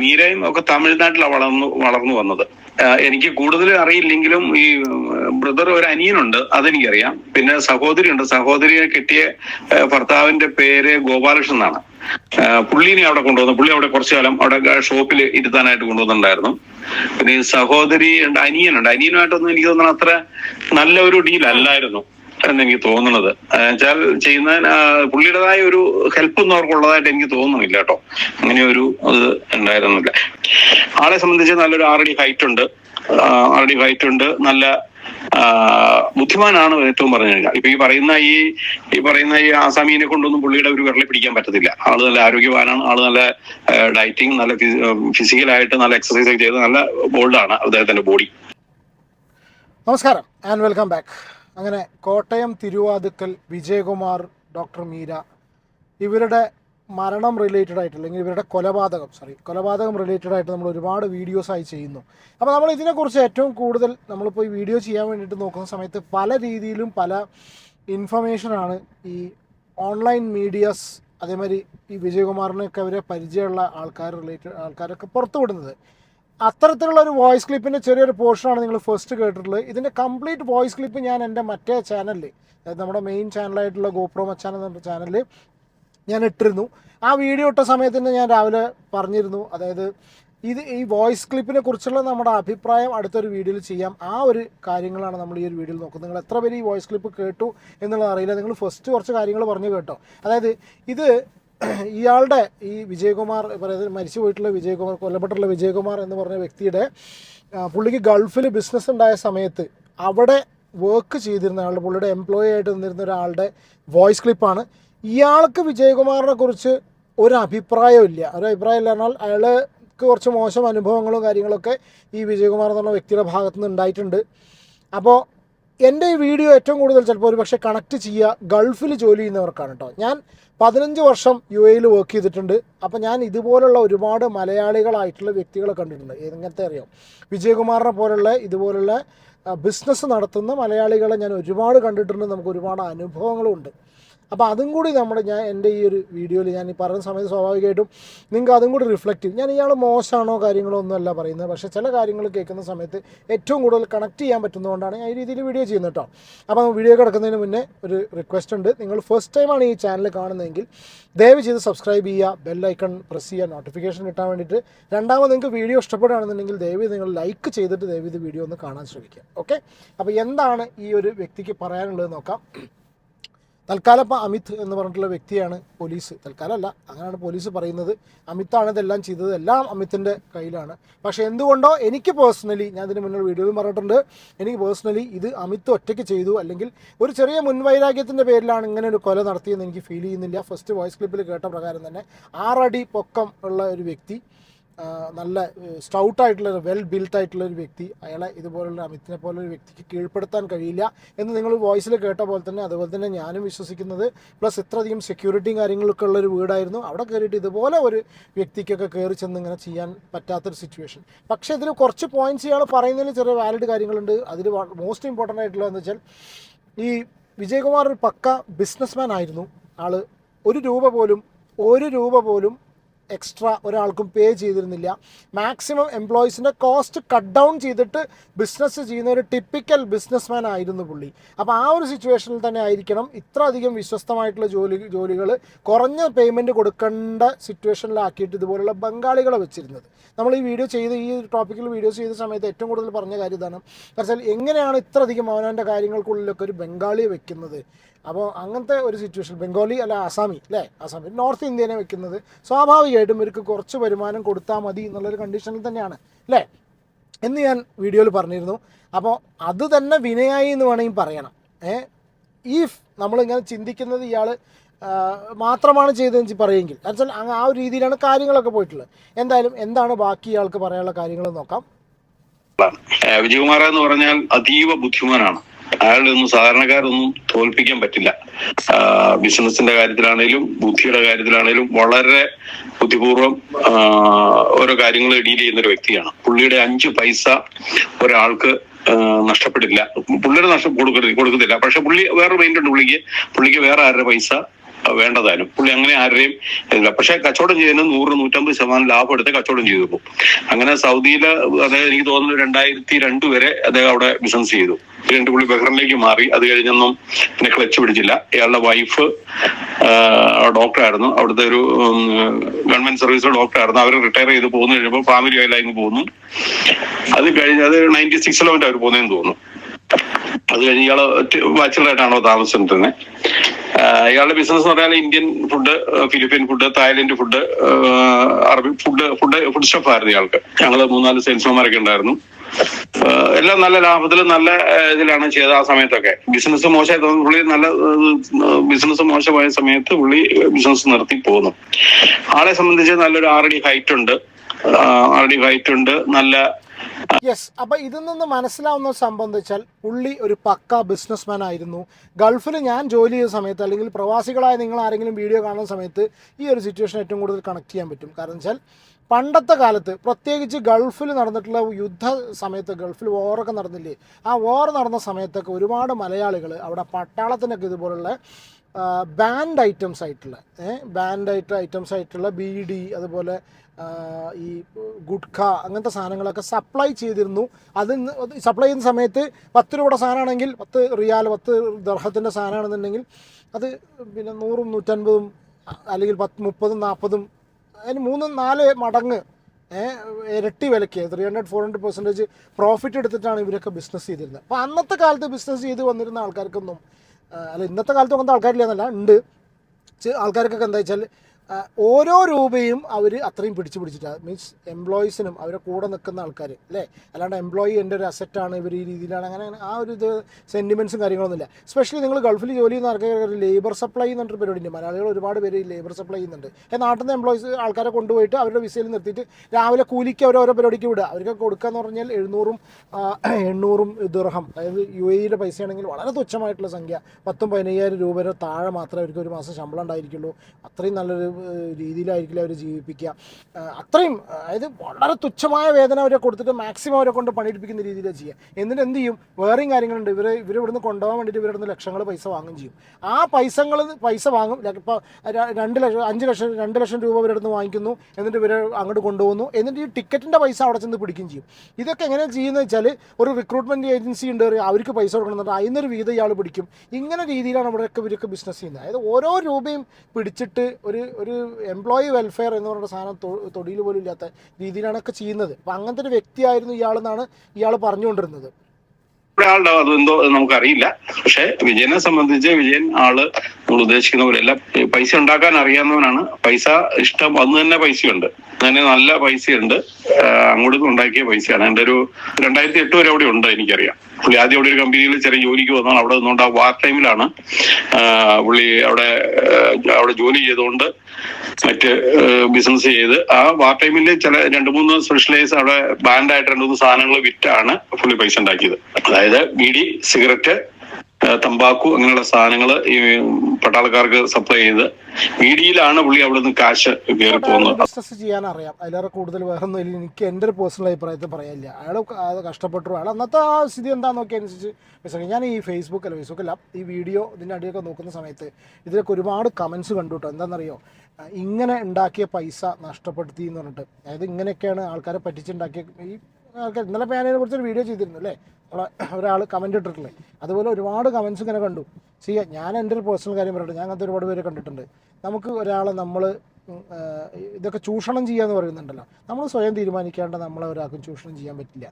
മീരയും ഒക്കെ തമിഴ്നാട്ടിലാണ് വളർന്നു വളർന്നു വന്നത്. എനിക്ക് കൂടുതൽ അറിയില്ലെങ്കിലും ഈ ബ്രദർ ഒരു അനിയനുണ്ട് അതെനിക്കറിയാം. പിന്നെ സഹോദരി ഉണ്ട് സഹോദരിയെ കിട്ടിയ ഭർത്താവിന്റെ പേര് ഗോപാലകൃഷ്ണൻ എന്നാണ്. പുള്ളീനെ അവിടെ കൊണ്ടുവന്നു. പുള്ളി അവിടെ കുറച്ചു കാലം അവിടെ ഷോപ്പിൽ ഇരുത്താനായിട്ട് കൊണ്ടുവന്നിട്ടുണ്ടായിരുന്നു. പിന്നെ സഹോദരി ഉണ്ട് അനിയനുണ്ട്. അനിയനുമായിട്ടൊന്നും എനിക്ക് തോന്നുന്നു അത്ര നല്ല ഒരു ഡീൽ അല്ലായിരുന്നു. എന്ന് എനിക്ക് തോന്നുന്നത്. വെച്ചാൽ ചെയ്യുന്ന പുള്ളിയുടേതായ ഒരു ഹെൽപ്പ് ഒന്നും അവർക്കുള്ളതായിട്ട് എനിക്ക് തോന്നുന്നില്ല കേട്ടോ. അങ്ങനെ ഒരു ഇത് ഉണ്ടായിരുന്നില്ല. ആളെ സംബന്ധിച്ച് നല്ലൊരു ആറടി ഹൈറ്റ് ഉണ്ട്. ആറടി ഹൈറ്റ് ഉണ്ട്. നല്ല ബുദ്ധിമാനാണ് ഏറ്റവും പറഞ്ഞു കഴിഞ്ഞാൽ. ഇപ്പൊ ഈ പറയുന്ന ഈ ഈ പറയുന്ന ഈ ആസാമീനെ കൊണ്ടൊന്നും പുള്ളിയുടെ ഒരു വിരളി പിടിക്കാൻ പറ്റത്തില്ല. ആൾ നല്ല ആരോഗ്യവാനാണ്. ആൾ നല്ല ഡയറ്റിങ് നല്ല ഫിസിക്കലായിട്ട് നല്ല എക്സസൈസ് ഒക്കെ ചെയ്ത് നല്ല ബോൾഡാണ് അദ്ദേഹത്തിന്റെ ബോഡി നമസ്കാരം. ആൻഡ് വെൽക്കം ബാക്ക് അങ്ങനെ കോട്ടയം തിരുവാതുക്കൽ വിജയകുമാർ ഡോക്ടർ മീര ഇവരുടെ മരണം റിലേറ്റഡ് ആയിട്ട് അല്ലെങ്കിൽ ഇവരുടെ കൊലപാതകം സോറി കൊലപാതകം റിലേറ്റഡ് ആയിട്ട് നമ്മൾ ഒരുപാട് വീഡിയോസായി ചെയ്യുന്നു. അപ്പോൾ നമ്മൾ ഇതിനെക്കുറിച്ച് ഏറ്റവും കൂടുതൽ നമ്മളിപ്പോൾ ഈ വീഡിയോ ചെയ്യാൻ വേണ്ടിയിട്ട് നോക്കുന്ന സമയത്ത് പല രീതിയിലും പല ഇൻഫർമേഷനാണ് ഈ ഓൺലൈൻ മീഡിയാസ് അതേമാതിരി ഈ വിജയകുമാറിനൊക്കെ അവരെ പരിചയമുള്ള ആൾക്കാർ റിലേറ്റഡ് ആൾക്കാരൊക്കെ പുറത്തു വിടുന്നത് അത്തരത്തിലുള്ള ഒരു വോയിസ് ക്ലിപ്പിന്റെ ചെറിയൊരു പോർഷനാണ് നിങ്ങൾ ഫസ്റ്റ് കേട്ടിട്ടുള്ളത്. ഇതിന്റെ കംപ്ലീറ്റ് വോയിസ് ക്ലിപ്പ് ഞാൻ എന്റെ മറ്റേ ചാനലിൽ നമ്മുടെ മെയിൻ ചാനലായിട്ടുള്ള ഗോപ്രോ മച്ചാൻ എന്ന ചാനലിൽ ഞാൻ ഇട്ടിരുന്നു. ആ വീഡിയോ ഇട്ട സമയത്ത് തന്നെ ഞാൻ രാവിലെ പറഞ്ഞിരുന്നു. അതായത് ഇത് ഈ വോയിസ് ക്ലിപ്പിനെ കുറിച്ചുള്ള നമ്മുടെ അഭിപ്രായം അടുത്തൊരു വീഡിയോയിൽ ചെയ്യാം. ആ ഒരു കാര്യങ്ങളാണ് നമ്മൾ ഈ ഒരു വീഡിയോയിൽ നോക്കുന്നത്. നിങ്ങൾ എത്ര പേര് ഈ വോയിസ് ക്ലിപ്പ് കേട്ടു എന്നുള്ളത് അറിയില്ല. നിങ്ങൾ ഫസ്റ്റ് കുറച്ച് കാര്യങ്ങൾ പറഞ്ഞു കേട്ടോ. അതായത് ഇത് ഇയാളുടെ ഈ വിജയകുമാർ പറയുന്നത് മരിച്ചു പോയിട്ടുള്ള വിജയകുമാർ കൊല്ലപ്പെട്ടുള്ള വിജയകുമാർ എന്ന് പറഞ്ഞ വ്യക്തിയുടെ പുള്ളിക്ക് ഗൾഫിൽ ബിസിനസ് ഉണ്ടായ സമയത്ത് അവിടെ വർക്ക് ചെയ്തിരുന്ന ആളുടെ പുള്ളിയുടെ എംപ്ലോയി ആയിട്ട് നിന്നിരുന്ന ഒരാളുടെ വോയിസ് ക്ലിപ്പാണ് ഇയാൾക്ക് വിജയകുമാറിനെ കുറിച്ച് ഒരു ഇല്ല. ഒരു അഭിപ്രായം ഇല്ല എന്നാൽ അയാൾക്ക് കുറച്ച് മോശം അനുഭവങ്ങളും കാര്യങ്ങളൊക്കെ ഈ വിജയകുമാർ എന്ന് പറഞ്ഞ വ്യക്തിയുടെ ഭാഗത്തുനിന്ന് ഉണ്ടായിട്ടുണ്ട്. അപ്പോൾ എന്റെ ഈ വീഡിയോ ഏറ്റവും കൂടുതൽ ചിലപ്പോൾ ഒരു പക്ഷേ കണക്ട് ചെയ്യുക ഗൾഫിൽ ജോലി ചെയ്യുന്നവർക്കാണ് കേട്ടോ. ഞാൻ പതിനഞ്ച് വർഷം യു എയിൽ വർക്ക് ചെയ്തിട്ടുണ്ട്. അപ്പോൾ ഞാൻ ഇതുപോലുള്ള ഒരുപാട് മലയാളികളായിട്ടുള്ള വ്യക്തികളെ കണ്ടിട്ടുണ്ട്. എങ്ങനത്തെ അറിയാം? വിജയകുമാറിനെ പോലുള്ള ഇതുപോലുള്ള ബിസിനസ് നടത്തുന്ന മലയാളികളെ ഞാൻ ഒരുപാട് കണ്ടിട്ടുണ്ട്. നമുക്ക് ഒരുപാട് അനുഭവങ്ങളും ഉണ്ട് അപ്പോൾ അതും കൂടി നമ്മുടെ ഞാൻ എന്റെ ഈ ഒരു വീഡിയോയിൽ ഞാൻ ഈ പറയുന്ന സമയത്ത് സ്വാഭാവികമായിട്ടും നിങ്ങൾക്ക് അതും കൂടി റിഫ്ലക്റ്റ് ചെയ്യും. ഞാൻ ഇയാൾ മോശമാണോ കാര്യങ്ങളോ ഒന്നുമല്ല പറയുന്നത്. പക്ഷേ ചില കാര്യങ്ങൾ കേൾക്കുന്ന സമയത്ത് ഏറ്റവും കൂടുതൽ കണക്ട് ചെയ്യാൻ പറ്റുന്നതുകൊണ്ടാണ് ഞാൻ ഈ രീതിയിൽ വീഡിയോ ചെയ്യുന്നത് കേട്ടോ. അപ്പോൾ വീഡിയോ കിടക്കുന്നതിന് മുന്നേ ഒരു റിക്വസ്റ്റ് ഉണ്ട്. നിങ്ങൾ ഫസ്റ്റ് ടൈമാണ് ഈ ചാനൽ കാണുന്നതെങ്കിൽ ദയവ് ചെയ്ത് സബ്സ്ക്രൈബ് ചെയ്യുക ബെല്ലൈക്കൺ പ്രസ് ചെയ്യുക നോട്ടിഫിക്കേഷൻ കിട്ടാൻ വേണ്ടിയിട്ട്. രണ്ടാമത് നിങ്ങൾക്ക് വീഡിയോ ഇഷ്ടപ്പെടുകയാണെന്നുണ്ടെങ്കിൽ ദയവ് നിങ്ങൾ ലൈക്ക് ചെയ്തിട്ട് ദയവ് ഇത് വീഡിയോ ഒന്ന് കാണാൻ ശ്രമിക്കുക. ഓക്കെ അപ്പോൾ എന്താണ് ഈ ഒരു വ്യക്തിക്ക് പറയാനുള്ളത് നോക്കാം. തൽക്കാലം ഇപ്പം അമിത് എന്ന് പറഞ്ഞിട്ടുള്ള വ്യക്തിയാണ് പോലീസ്. തൽക്കാലമല്ല അങ്ങനെയാണ് പോലീസ് പറയുന്നത്. അമിത്താണ് ഇതെല്ലാം ചെയ്തത്. എല്ലാം അമിത്തിന്റെ കയ്യിലാണ്. പക്ഷേ എന്തുകൊണ്ടോ എനിക്ക് പേഴ്സണലി ഞാൻ ഇതിന് മുന്നേ വീഡിയോയിൽ പറഞ്ഞിട്ടുണ്ട്. എനിക്ക് പേഴ്സണലി ഇത് അമിത് ഒറ്റയ്ക്ക് ചെയ്തു. അല്ലെങ്കിൽ ഒരു ചെറിയ മുൻവൈരാഗ്യത്തിന്റെ പേരിലാണ് ഇങ്ങനെ ഒരു കൊല നടത്തിയെന്ന് എനിക്ക് ഫീൽ ചെയ്യുന്നില്ല. ഫസ്റ്റ് വോയിസ് ക്ലിപ്പിൽ കേട്ട പ്രകാരം തന്നെ ആറടി പൊക്കം ഉള്ള ഒരു വ്യക്തി നല്ല സ്ട്രൗട്ടായിട്ടുള്ള വെൽ ബിൽറ്റ് ആയിട്ടുള്ള ഒരു വ്യക്തി. അയാളെ ഇതുപോലുള്ള അമിത്തിനെ പോലെ ഒരു വ്യക്തിക്ക് കീഴ്പ്പെടുത്താൻ കഴിയില്ല എന്ന് നിങ്ങൾ വോയിസിൽ കേട്ട പോലെ തന്നെ അതുപോലെ തന്നെ ഞാനും വിശ്വസിക്കുന്നത്. പ്ലസ് ഇത്രയധികം സെക്യൂരിറ്റിയും കാര്യങ്ങളൊക്കെ ഉള്ള ഒരു വീടായിരുന്നു. അവിടെ കയറിയിട്ട് ഇതുപോലെ ഒരു വ്യക്തിക്കൊക്കെ കയറി ചെന്ന് ഇങ്ങനെ ചെയ്യാൻ പറ്റാത്തൊരു സിറ്റുവേഷൻ പക്ഷേ ഇതിൽ കുറച്ച് പോയിന്റ്സ് ഇയാൾ പറയുന്നതിൽ ചെറിയ വാലിഡ് കാര്യങ്ങളുണ്ട്. അതിൽ മോസ്റ്റ് ഇമ്പോർട്ടന്റ് ആയിട്ടുള്ളതെന്ന് വെച്ചാൽ ഈ വിജയകുമാർ ഒരു പക്ക ബിസിനസ്മാൻ ആയിരുന്നു. ആൾ ഒരു രൂപ പോലും ഒരു രൂപ പോലും എക്സ്ട്രാ ഒരാൾക്കും പേ ചെയ്തിരുന്നില്ല. മാക്സിമം എംപ്ലോയീസിന്റെ കോസ്റ്റ് കട്ട് ഡൗൺ ചെയ്തിട്ട് ബിസിനസ് ചെയ്യുന്ന ഒരു ടിപ്പിക്കൽ ബിസിനസ്മാൻ ആയിരുന്നു പുള്ളി. അപ്പോൾ ആ ഒരു സിറ്റുവേഷനിൽ തന്നെ ആയിരിക്കണം ഇത്ര അധികം വിശ്വസ്തമായിട്ടുള്ള ജോലി ജോലികൾ കുറഞ്ഞ പേയ്മെന്റ് കൊടുക്കേണ്ട സിറ്റുവേഷനിലാക്കിയിട്ട് ഇതുപോലുള്ള ബംഗാളികളെ വെച്ചിരുന്നത്. നമ്മൾ ഈ വീഡിയോ ചെയ്ത് ഈ ടോപ്പിക്കിൽ വീഡിയോസ് ചെയ്ത സമയത്ത് ഏറ്റവും കൂടുതൽ പറഞ്ഞ കാര്യം ഇതാണ്. എങ്ങനെയാണ് ഇത്ര അധികം അവനവന്റെ കാര്യങ്ങൾക്കുള്ളിലൊക്കെ ഒരു ബംഗാളിയെ വെക്കുന്നത്? അപ്പോൾ അങ്ങനത്തെ ഒരു സിറ്റുവേഷൻ ബംഗാളി അല്ല ആസാമി അല്ലേ? ആസാമി നോർത്ത് ഇന്ത്യനെ വെക്കുന്നത് സ്വാഭാവികമായിട്ടും ഇവർക്ക് കുറച്ച് വരുമാനം കൊടുത്താൽ മതി എന്നുള്ളൊരു കണ്ടീഷനിൽ തന്നെയാണ് അല്ലേ? എന്ന് ഞാൻ വീഡിയോയിൽ പറഞ്ഞിരുന്നു. അപ്പോൾ അത് തന്നെ വിനയായി എന്ന് വേണമെങ്കിൽ പറയണം. ഏ? ഈഫ് നമ്മളിങ്ങനെ ചിന്തിക്കുന്നത് ഇയാൾ മാത്രമാണ് ചെയ്തതെന്ന് പറയുമെങ്കിൽ എന്നുവെച്ചാൽ ആ ഒരു രീതിയിലാണ് കാര്യങ്ങളൊക്കെ പോയിട്ടുള്ളത്. എന്തായാലും എന്താണ് ബാക്കി ഇയാൾക്ക് പറയാനുള്ള കാര്യങ്ങൾ നോക്കാം. വിജയകുമാർ എന്ന് പറഞ്ഞാൽ അതീവ ബുദ്ധിമാനാണ്. അയാളുടെ ഒന്നും സാധാരണക്കാരൊന്നും തോൽപ്പിക്കാൻ പറ്റില്ല. ബിസിനസിന്റെ കാര്യത്തിലാണേലും ബുദ്ധിയുടെ കാര്യത്തിലാണേലും വളരെ ബുദ്ധിപൂർവം ഓരോ കാര്യങ്ങൾ ഡീൽ ചെയ്യുന്ന ഒരു വ്യക്തിയാണ്. പുള്ളിയുടെ അഞ്ച് പൈസ ഒരാൾക്ക് നഷ്ടപ്പെടില്ല. പുള്ളിയുടെ നഷ്ടം കൊടുക്കരുത് കൊടുക്കത്തില്ല. പക്ഷെ പുള്ളി വേറെ മൈൻഡ് ഉണ്ട് പുള്ളിക്ക്. പുള്ളിക്ക് വേറെ ആരുടെ പൈസ വേണ്ടതാനും പുള്ളി അങ്ങനെ ആരുടെയും ഇല്ല പക്ഷെ കച്ചവടം ചെയ്യുന്ന നൂറ് നൂറ്റമ്പത് ശതമാനം ലാഭം എടുത്ത് കച്ചവടം ചെയ്തു പോകും. അങ്ങനെ സൗദിയിൽ അതായത് എനിക്ക് തോന്നുന്നു രണ്ടായിരത്തി രണ്ട് വരെ അദ്ദേഹം അവിടെ ബിസിനസ് ചെയ്തു. രണ്ട് പുള്ളി ബഹ്റിനിലേക്ക് മാറി. അത് കഴിഞ്ഞൊന്നും പിന്നെ ക്ലച്ച് പിടിച്ചില്ല. ഇയാളുടെ വൈഫ് ഡോക്ടറായിരുന്നു അവിടുത്തെ ഒരു ഗവൺമെന്റ് സർവീസ് ഡോക്ടറായിരുന്നു അവർ റിട്ടയർ ചെയ്ത് പോകുന്ന കഴിയുമ്പോൾ ഫാമിലി ആയി അങ്ങ് പോകുന്നു അത് കഴിഞ്ഞ് അത് നയന്റി സിക്സിലോ അവർ പോകുന്നതെന്ന് തോന്നുന്നു. അത് കഴിഞ്ഞ് ഇയാൾ ബാച്ചിലറായിട്ടാണോ താമസിച്ചിരുന്നത്. ഇയാളുടെ ബിസിനസ് എന്ന് പറഞ്ഞാൽ Indian food Philippine food Thailand food അറബി ഫുഡ് ഫുഡ് ഫുഡ് സ്റ്റഫ് ആയിരുന്നു ഇയാൾക്ക്. ഞങ്ങൾ മൂന്നാൽ സെയിൽസ്മാൻമാരൊക്കെ ഉണ്ടായിരുന്നു. എല്ലാം നല്ല ലാഭത്തിൽ നല്ല ഇതിലാണ് ചെയ്തത് ആ സമയത്തൊക്കെ. ബിസിനസ് മോശമായി തോന്നുന്നു പുള്ളി നല്ല ബിസിനസ് മോശമായ സമയത്ത് പുള്ളി ബിസിനസ് നിർത്തി പോകുന്നു ആളെ സംബന്ധിച്ച് നല്ലൊരു ആറടി ഹൈറ്റ് ഉണ്ട്. ആറടി ഹൈറ്റ് ഉണ്ട്. നല്ല യെസ് അപ്പൊ ഇതിൽ നിന്ന് മനസ്സിലാവുന്ന സംഭവം എന്ന് വെച്ചാൽ പുള്ളി ഒരു പക്ക ബിസിനസ്മാൻ ആയിരുന്നു. ഗൾഫിൽ ഞാൻ ജോലി ചെയ്ത സമയത്ത് അല്ലെങ്കിൽ പ്രവാസികളായ നിങ്ങൾ ആരെങ്കിലും വീഡിയോ കാണുന്ന സമയത്ത് ഈ ഒരു സിറ്റുവേഷൻ ഏറ്റവും കൂടുതൽ കണക്ട് ചെയ്യാൻ പറ്റും. കാരണം വെച്ചാൽ പണ്ടത്തെ കാലത്ത് പ്രത്യേകിച്ച് ഗൾഫിൽ നടന്നിട്ടുള്ള യുദ്ധ സമയത്ത് ഗൾഫിൽ വോറൊക്കെ നടന്നില്ലേ? ആ വോർ നടന്ന സമയത്തൊക്കെ ഒരുപാട് മലയാളികൾ അവിടെ പട്ടാളത്തിനൊക്കെ ഇതുപോലുള്ള ബാൻഡ് ഐറ്റംസ് ആയിട്ടുള്ള ബാൻഡ് ആയിട്ട് ഐറ്റംസ് ആയിട്ടുള്ള ബി ഡി അതുപോലെ ഈ ഗുഡ്ഖ അങ്ങനത്തെ സാധനങ്ങളൊക്കെ സപ്ലൈ ചെയ്തിരുന്നു. അത് സപ്ലൈ ചെയ്യുന്ന സമയത്ത് പത്ത് രൂപയുടെ സാധനമാണെങ്കിൽ പത്ത് റിയാൽ പത്ത് ദർഹത്തിന്റെ സാധനമാണെന്നുണ്ടെങ്കിൽ അത് പിന്നെ നൂറും നൂറ്റൻപതും അല്ലെങ്കിൽ പത്ത് മുപ്പതും നാൽപ്പതും അതിന് മൂന്നും നാല് മടങ്ങ് ഇരട്ടി വിലയ്ക്ക്. Three hundred four hundred percentage profit എടുത്തിട്ടാണ് ഇവരൊക്കെ ബിസിനസ് ചെയ്തിരുന്നത്. അപ്പോൾ അന്നത്തെ കാലത്ത് ബിസിനസ് ചെയ്ത് വന്നിരുന്ന ആൾക്കാർക്കൊന്നും അല്ല ഇന്നത്തെ കാലത്ത് അങ്ങനത്തെ ആൾക്കാരില്ല എന്നല്ല ഉണ്ട്. ആൾക്കാർക്കൊക്കെ എന്താ വെച്ചാൽ ഓരോ രൂപയും അവർ അത്രയും പിടിച്ചു പിടിച്ചിട്ടാണ് മീൻസ് എംപ്ലോയീസിനും അവരെ കൂടെ നിൽക്കുന്ന ആൾക്കാർ അല്ലേ? അല്ലാണ്ട് എംപ്ലോയി എന്റെ ഒരു അസറ്റാണ് ഇവർ ഈ രീതിയിലാണ് അങ്ങനെ ആ ഒരു ഇത് സെന്റിമെന്റ്സും കാര്യങ്ങളൊന്നുമില്ല സ്പെഷ്യലി നിങ്ങൾ ഗൾഫിൽ ജോലി ചെയ്യുന്ന ആൾക്കാർ ലേബർ സപ്ലൈ എന്നൊരു പരിപാടിയുണ്ട്. മലയാളികൾ ഒരുപാട് പേര് ലേബർ സപ്ലൈ ചെയ്യുന്നുണ്ട്. നാട്ടിൽ നിന്ന് എംപ്ലോയീസ് ആൾക്കാരെ കൊണ്ടുപോയിട്ട് അവരുടെ വിസയിൽ നിർത്തിയിട്ട് രാവിലെ കൂലിക്ക് അവർ ഓരോ പരിപാടിക്ക് വിടുക. അവർക്ക് കൊടുക്കുക എന്ന് പറഞ്ഞാൽ എഴുന്നൂറും എണ്ണൂറും ദുർഹം. അതായത് യു എയുടെ പൈസയാണെങ്കിൽ വളരെ തുച്ഛമായിട്ടുള്ള സംഖ്യ. പത്തും പതിനയ്യായിരം രൂപ വരെ താഴെ മാത്രമേ അവർക്ക് ഒരു മാസം ശമ്പളം ഉണ്ടായിരിക്കുള്ളൂ. അത്രയും നല്ലൊരു രീതിയിലായിരിക്കില്ല അവർ ജീവിപ്പിക്കുക. അത്രയും അതായത് വളരെ തുച്ഛമായ വേദന അവരെ കൊടുത്തിട്ട് മാക്സിമം അവരെ കൊണ്ട് പണിയെടുപ്പിക്കുന്ന രീതിയിലാണ് ചെയ്യുക. എന്നിട്ട് എന്ത് ചെയ്യും? വേറെയും കാര്യങ്ങളുണ്ട്. ഇവരെ ഇവർ ഇവിടുന്ന് കൊണ്ടുപോകാൻ വേണ്ടിയിട്ട് ഇവരുടെ ലക്ഷങ്ങൾ പൈസ വാങ്ങും ചെയ്യും. ആ പൈസകൾ പൈസ വാങ്ങും. ഇപ്പോൾ രണ്ട് ലക്ഷം അഞ്ച് ലക്ഷം രണ്ട് ലക്ഷം രൂപ ഇവരുടെ നിന്ന് വാങ്ങിക്കുന്നു. എന്നിട്ട് ഇവരെ അങ്ങോട്ട് കൊണ്ടുപോകുന്നു. എന്നിട്ട് ഈ ടിക്കറ്റിന്റെ പൈസ അവിടെ ചെന്ന് പിടിക്കുകയും ചെയ്യും. ഇതൊക്കെ എങ്ങനെ ചെയ്യുന്നത് വെച്ചാൽ ഒരു റിക്രൂട്ട്മെന്റ് ഏജൻസി ഉണ്ട് അവർക്ക് പൈസ കൊടുക്കുന്നുണ്ട് അതിനൊരു വീത ഇയാൾ പിടിക്കും. ഇങ്ങനെ രീതിയിലാണ് ഇവിടെയൊക്കെ ഇവരൊക്കെ ബിസിനസ് ചെയ്യുന്നത്. അതായത് ഓരോ രൂപയും പിടിച്ചിട്ട് ഒരു ഒരു എംപ്ലോയി വെൽഫെയർ എന്ന് പറയുന്ന സാധനം തൊടിയിൽ പോലും ഇല്ലാത്ത രീതിയിലാണ് ഒക്കെ ചെയ്യുന്നത്. അപ്പം അങ്ങനത്തെ ഒരു വ്യക്തിയായിരുന്നു ഇയാളെന്നാണ് ഇയാൾ പറഞ്ഞുകൊണ്ടിരുന്നത്. ആളുടെ അതെന്തോ നമുക്കറിയില്ല. പക്ഷെ വിജയനെ സംബന്ധിച്ച് വിജയൻ ആൾ നമ്മൾ ഉദ്ദേശിക്കുന്ന പോലെ എല്ലാം പൈസ ഉണ്ടാക്കാൻ അറിയാവുന്നവനാണ്. പൈസ ഇഷ്ടം അന്ന് തന്നെ പൈസയുണ്ട്. അങ്ങനെ നല്ല പൈസയുണ്ട്. അങ്ങോട്ട് ഉണ്ടാക്കിയ പൈസയാണ്. എന്റെ ഒരു രണ്ടായിരത്തി എട്ട് വരെ അവിടെ ഉണ്ട് എനിക്കറിയാം. പുള്ളി ആദ്യം അവിടെ ഒരു കമ്പനിയിൽ ചെറിയ ജോലിക്ക് വന്നാണ് അവിടെ നിന്നുകൊണ്ട് ആ വാർ ടൈമിലാണ് പുള്ളി അവിടെ അവിടെ ജോലി ചെയ്തുകൊണ്ട് മറ്റ് ബിസിനസ് ചെയ്ത്. ആ വാർ ടൈമിൽ ചില രണ്ട് മൂന്ന് സ്പെഷ്യലൈസ് അവിടെ ബാൻഡായിട്ട് രണ്ട് മൂന്ന് സാധനങ്ങൾ വിറ്റാണ് പുള്ളി പൈസ ഉണ്ടാക്കിയത്. അതായത് ബീഡി സിഗരറ്റ് തമ്പാക്കു അങ്ങനെയുള്ള സാധനങ്ങൾ ഈ പട്ടാളക്കാർക്ക് സപ്ലൈ ചെയ്ത്. ബീഡിയിലാണ് പുള്ളി അവിടെ നിന്ന് കാശ് കയറി പോകുന്നത്. ബിസിനസ് ചെയ്യാൻ അറിയാം അതിലേറെ കൂടുതൽ വേറെ ഒന്നും ഇല്ല. എനിക്ക് എന്റെ ഒരു പേഴ്സണൽ അഭിപ്രായത്തിൽ പറയാനില്ല. അയാൾ അത് കഷ്ടപ്പെട്ടു അയാൾ അന്നത്തെ ആ സ്ഥിതി എന്താണെന്ന് നോക്കി അനുസരിച്ച് ഞാൻ ഈ ഫേസ്ബുക്ക് അല്ല ഫേസ്ബുക്ക് അല്ല. ഈ വീഡിയോ ഇതിന്റെ അടിയൊക്കെ നോക്കുന്ന സമയത്ത് ഇതിലൊക്കെ ഒരുപാട് കമന്റ്സ് കണ്ടു കേട്ടോ. എന്താണെന്നറിയോ ഇങ്ങനെ ഉണ്ടാക്കിയ പൈസ നഷ്ടപ്പെടുത്തി എന്ന് പറഞ്ഞിട്ട്. അതായത് ഇങ്ങനെയൊക്കെയാണ് ആൾക്കാരെ പറ്റിച്ചുണ്ടാക്കിയ ഈ ആൾക്കാർ ഇന്നലെ ഞാനതിനെ കുറിച്ചൊരു വീഡിയോ ചെയ്തിരുന്നു അല്ലേ? നമ്മളെ ഒരാൾ കമന്റ് ഇട്ടിട്ടില്ലേ? അതുപോലെ ഒരുപാട് കമൻസ് ഇങ്ങനെ കണ്ടു. ചെയ്യാം ഞാൻ എന്റെ ഒരു പേഴ്സണൽ കാര്യം പറയട്ടെ. ഞാൻ അങ്ങനത്തെ ഒരുപാട് പേര് കണ്ടിട്ടുണ്ട്. നമുക്ക് ഒരാളെ നമ്മൾ ഇതൊക്കെ ചൂഷണം ചെയ്യാന്ന് പറയുന്നുണ്ടല്ലോ. നമ്മൾ സ്വയം തീരുമാനിക്കാണ്ട് നമ്മളെ ഒരാൾക്കും ചൂഷണം ചെയ്യാൻ പറ്റില്ല.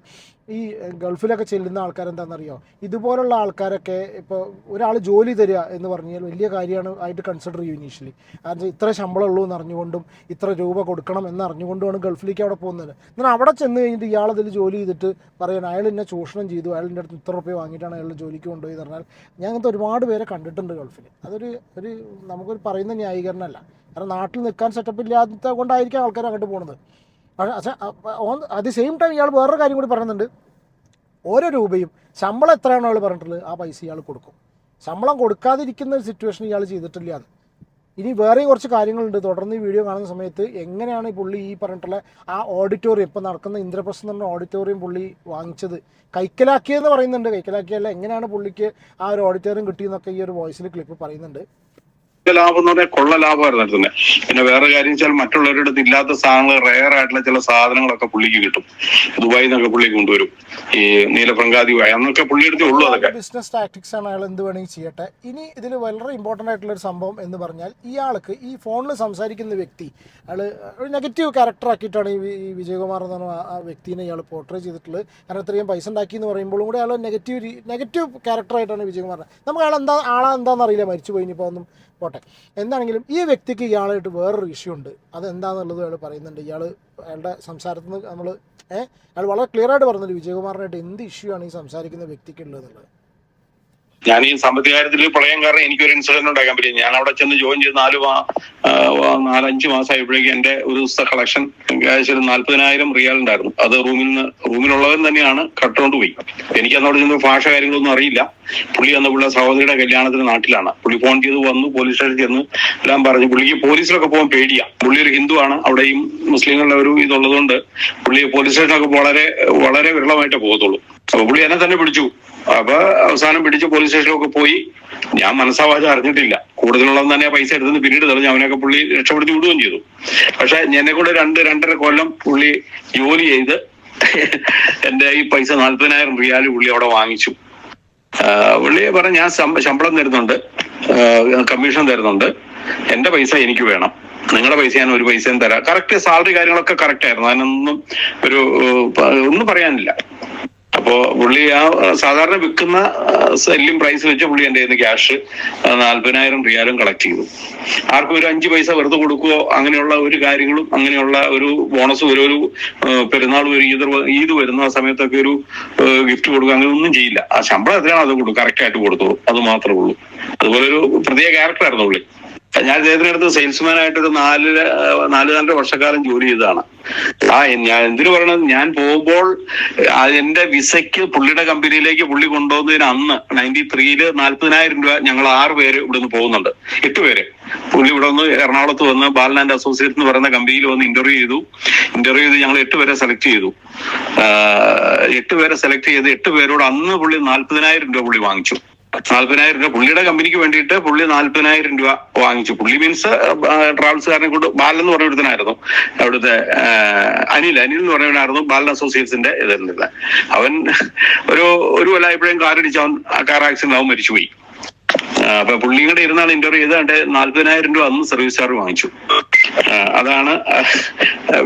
ഈ ഗൾഫിലൊക്കെ ചെല്ലുന്ന ആൾക്കാരെന്താണെന്നറിയോ ഇതുപോലുള്ള ആൾക്കാരൊക്കെ ഇപ്പോൾ ഒരാൾ ജോലി തരിക എന്ന് പറഞ്ഞാൽ വലിയ കാര്യമാണ് ആയിട്ട് കൺസിഡർ ചെയ്യും ഇനീഷ്യലി കാരണം ഇത്ര ശമ്പളം ഉള്ളൂ എന്ന് അറിഞ്ഞുകൊണ്ടും ഇത്ര രൂപ കൊടുക്കണം എന്നറിഞ്ഞുകൊണ്ടുമാണ് ഗൾഫിലേക്ക് അവിടെ പോകുന്നത്. എന്നാൽ അവിടെ ചെന്ന് കഴിഞ്ഞിട്ട് ഇയാൾ അതിൽ ജോലി ചെയ്തിട്ട് പറയാൻ അയാൾ എന്നെ ചൂഷണം ചെയ്തു. അയാളിന്റെ അടുത്ത് ഇത്ര റുപ്യ വാങ്ങിയിട്ടാണ് അയാൾ ജോലിക്ക് കൊണ്ടുപോയി എന്ന് പറഞ്ഞാൽ ഞാൻ അങ്ങനത്തെ ഒരുപാട് പേരെ കണ്ടിട്ടുണ്ട് ഗൾഫിൽ അതൊരു ഒരു നമുക്കൊരു പറയുന്ന ന്യായീകരണമല്ല. കാരണം നാട്ടിൽ നിൽക്കാൻ സെറ്റപ്പ് ഇല്ലാത്ത കൊണ്ടായിരിക്കും ആൾക്കാർ അങ്ങോട്ട് പോകുന്നത് പക്ഷേ അറ്റ് ദി സെയിം ടൈം ഇയാൾ വേറൊരു കാര്യം കൂടി പറയുന്നുണ്ട്. ഓരോ രൂപയും ശമ്പളം എത്രയാണോ അയാൾ പറഞ്ഞിട്ടുള്ളത് ആ പൈസ ഇയാൾ കൊടുക്കും. ശമ്പളം കൊടുക്കാതിരിക്കുന്ന ഒരു സിറ്റുവേഷൻ ഇയാൾ ചെയ്തിട്ടില്ല അത്. ഇനി വേറെയും കുറച്ച് കാര്യങ്ങളുണ്ട്. തുടർന്ന് ഈ വീഡിയോ കാണുന്ന സമയത്ത് എങ്ങനെയാണ് ഈ പുള്ളി ഈ പറഞ്ഞിട്ടുള്ള ആ ഓഡിറ്റോറിയം ഇപ്പം നടക്കുന്ന ഇന്ദ്രപ്രസ്ഥം എന്ന് പറഞ്ഞ ഓഡിറ്റോറിയം പുള്ളി വാങ്ങിച്ചത്? കൈക്കലാക്കിയെന്ന് പറയുന്നുണ്ട്. കൈക്കലാക്കിയല്ല എങ്ങനെയാണ് പുള്ളിക്ക് ആ ഒരു ഓഡിറ്റോറിയം കിട്ടിയെന്നൊക്കെ ഈ ഒരു വോയിസിൽ ക്ലിപ്പ് പറയുന്നുണ്ട്. ലാഭം എന്ന് പറഞ്ഞാൽ കൊള്ള ലാഭമായിരുന്നു നടത്തുന്നത് പിന്നെ വേറെ കാര്യം വെച്ചാൽ മറ്റുള്ളവരുടെ അടുത്ത് ഇല്ലാത്ത സാധനങ്ങൾ റെയർ ആയിട്ടുള്ള ചില സാധനങ്ങളൊക്കെ പുള്ളിക്ക് കിട്ടും. ദുബായിൽ നിന്നൊക്കെ പുള്ളി കൊണ്ടുവരും. ഈ നീലപ്രങ്കാതി അന്നൊക്കെ പുള്ളിയെടുത്തേ ഉള്ളൂ അതൊക്കെ. ബിസിനസ് ടാക്ടിക്സ് ആണ് അയാൾ എന്ത് വേണമെങ്കിൽ ചെയ്യട്ടെ. ഇനി ഇതിൽ വളരെ ഇമ്പോർട്ടന്റ് ആയിട്ടുള്ള ഒരു സംഭവം എന്ന് പറഞ്ഞാൽ ഇയാൾക്ക് ഈ ഫോണിൽ സംസാരിക്കുന്ന വ്യക്തി അയാൾ നെഗറ്റീവ് ക്യാരക്ടർ ആക്കിയിട്ടാണ് ഈ വിജയകുമാർ എന്ന് പറഞ്ഞ ആ- വ്യക്തിനെ ഇയാൾ പോർട്രേ ചെയ്തിട്ടുള്ളത്. കാരണം ഇത്രയും പൈസ ഉണ്ടാക്കി എന്ന് പറയുമ്പോഴും കൂടി അയാൾ നെഗറ്റീവ് നെഗറ്റീവ് ക്യാരക്ടറായിട്ടാണ് വിജയകുമാർ നമുക്ക് അയാൾ എന്താ ആളാ എന്താണെന്ന് അറിയില്ല. മരിച്ചു പോയി ഇനിയിപ്പോൾ ഒന്നും പോട്ടെ എന്താണെങ്കിലും ഈ വ്യക്തിക്ക് ഇയാളായിട്ട് വേറൊരു ഇഷ്യൂ ഉണ്ട്. അതെന്താണെന്നുള്ളത് അയാൾ പറയുന്നുണ്ട്. ഇയാൾ അയാളുടെ സംസാരത്തിൽ നിന്ന് നമ്മൾ ഏഹ് അയാൾ വളരെ ക്ലിയർ ആയിട്ട് പറഞ്ഞിട്ടുണ്ട്. വിജയകുമാറിനായിട്ട് എന്ത് ഇഷ്യൂ ആണ് ഈ സംസാരിക്കുന്ന വ്യക്തിക്ക് ഉള്ളത് എന്നുള്ളത് ഞാൻ ഈ സാമ്പത്തിക കാര്യത്തിൽ പ്രളയം കാരണം എനിക്കൊരു ഇൻസിഡന്റ് ഉണ്ടാക്കാൻ പറ്റും ഞാൻ അവിടെ ചെന്ന് ജോയിൻ ചെയ്ത് നാല് നാലഞ്ച് മാസമായപ്പോഴേക്കും എന്റെ ഒരു ദിവസത്തെ കളക്ഷൻ ഏകദേശം ഒരു നാല്പതിനായിരം റിയാൽ ഉണ്ടായിരുന്നു. അത് റൂമിൽ നിന്ന് റൂമിലുള്ളവൻ തന്നെയാണ് കട്ടുകൊണ്ട് പോയി. എനിക്ക് അന്നവിടെ ചെന്ന് ഭാഷ കാര്യങ്ങളൊന്നും അറിയില്ല. പുള്ളി അന്ന് പുള്ളി സഹോദരിയുടെ കല്യാണത്തിന് നാട്ടിലാണ്. പുള്ളി ഫോൺ ചെയ്ത് വന്നു പോലീസ് സ്റ്റേഷനിൽ ചെന്ന് എല്ലാം പറഞ്ഞു. പുള്ളിക്ക് പോലീസിലൊക്കെ പോകാൻ പേടിയാ. പുള്ളി ഒരു ഹിന്ദുവാണ് അവിടെയും മുസ്ലിങ്ങളുടെ ഒരു ഇതുള്ളതുകൊണ്ട് പുള്ളി പോലീസ് സ്റ്റേഷനൊക്കെ വളരെ വളരെ വിരളമായിട്ടേ പോകത്തുള്ളൂ. അപ്പൊ പുള്ളി എന്നെ തന്നെ പിടിച്ചു. അപ്പൊ അവസാനം പിടിച്ച് പോലീസ് സ്റ്റേഷനിലൊക്കെ പോയി. ഞാൻ മനസ്സാവാചം അറിഞ്ഞിട്ടില്ല. കൂടുതലുള്ളത് തന്നെ പൈസ എടുത്തത് പിന്നീട് തെളിഞ്ഞു. അവനൊക്കെ പുള്ളി രക്ഷപ്പെടുത്തി വിടുകയും ചെയ്തു. പക്ഷെ എന്നെ കൂടെ രണ്ട് രണ്ടര കൊല്ലം പുള്ളി ജോലി ചെയ്ത് എന്റെ ഈ പൈസ നാൽപ്പതിനായിരം റിയാൽ പുള്ളി അവിടെ വാങ്ങിച്ചു. പുള്ളി പറഞ്ഞ ഞാൻ ശമ്പളം തരുന്നുണ്ട്. കമ്മീഷൻ തരുന്നുണ്ട്. എന്റെ പൈസ എനിക്ക് വേണം. നിങ്ങളുടെ പൈസ ഞാൻ ഒരു പൈസയും തരാം. കറക്റ്റ് സാലറി കാര്യങ്ങളൊക്കെ കറക്റ്റ് ആയിരുന്നു. അതിനൊന്നും ഒരു ഒന്നും പറയാനില്ല. അപ്പോ പുള്ളി ആ സാധാരണ വിൽക്കുന്ന സെല്ലിംഗ് പ്രൈസ് വെച്ച് പുള്ളി എന്റെ കയ്യിൽ ക്യാഷ് നാല്പതിനായിരം റിയാലും കളക്ട് ചെയ്തു. ആർക്കും ഒരു അഞ്ച് പൈസ വെറുതെ കൊടുക്കുകയോ അങ്ങനെയുള്ള ഒരു കാര്യങ്ങളും അങ്ങനെയുള്ള ഒരു ബോണസ് ഒരു ഒരു പെരുന്നാൾ ഒരു ഈദ് ഈദ് വരുന്ന സമയത്തൊക്കെ ഒരു ഗിഫ്റ്റ് കൊടുക്കുക അങ്ങനെ ഒന്നും ചെയ്യില്ല. ആ ശമ്പളം എത്രയാണോ അത് കൊടുക്കും കറക്റ്റ് ആയിട്ട് കൊടുത്തോളൂ. അത് മാത്രമേ ഉള്ളൂ. അതുപോലെ ഒരു പ്രത്യേക ക്യാരക്ടർ ആയിരുന്നു പുള്ളി. ഞാൻ സെയിൽസ്മാൻ ആയിട്ട് ഒരു നാല് നാല് നാലര വർഷക്കാലം ജോലി ചെയ്തതാണ്. ആ ഞാൻ എന്തിനു പറയണത് ഞാൻ പോകുമ്പോൾ എന്റെ വിസയ്ക്ക് പുള്ളിയുടെ കമ്പനിയിലേക്ക് പുള്ളി കൊണ്ടുപോകുന്നതിന് അന്ന് നയന്റി ത്രീയിൽ നാല്പതിനായിരം രൂപ ഞങ്ങൾ ആറ് പേര് ഇവിടുന്ന് പോകുന്നുണ്ട്. എട്ട് പേര്. പുള്ളി ഇവിടെ വന്ന് എറണാകുളത്ത് വന്ന് ബാലൻ ആൻഡ് അസോസിയേറ്റ് എന്ന് പറയുന്ന കമ്പനിയിൽ വന്ന് ഇന്റർവ്യൂ ചെയ്തു. ഇന്റർവ്യൂ ചെയ്ത് ഞങ്ങൾ എട്ട് പേരെ സെലക്ട് ചെയ്തു. എട്ട് പേരെ സെലക്ട് ചെയ്ത് എട്ട് പേരോട് അന്ന് പുള്ളി നാല്പതിനായിരം രൂപ പുള്ളി വാങ്ങിച്ചു. നാല്പതിനായിരം രൂപ. പുള്ളിയുടെ കമ്പനിക്ക് വേണ്ടിയിട്ട് പുള്ളി നാല്പതിനായിരം രൂപ വാങ്ങിച്ചു. പുള്ളി മീൻസ് ട്രാവൽസുകാരനെ കൊണ്ട് ബാലൻ എന്ന് പറഞ്ഞ ഒരുത്തനായിരുന്നു. അവിടുത്തെ അനിൽ. അനിൽ എന്ന് പറഞ്ഞവനായിരുന്നു ബാലൻ അസോസിയേറ്റ്സിന്റെ ഇതായിരുന്നില്ല അവൻ ഒരു ഒരു കൊല്ലായപ്പോഴും കാർ ഇടിച്ച് അവൻ കാർ ആക്സിഡന്റ് അവൻ മരിച്ചുപോയി. അപ്പൊ പുള്ളിയും കൂടെ ഇരുന്നാണ് ഇന്റർവ്യൂ ചെയ്ത് കണ്ട് നാല്പതിനായിരം രൂപ അന്ന് സർവീസ് ചാർജ് വാങ്ങിച്ചു. അതാണ്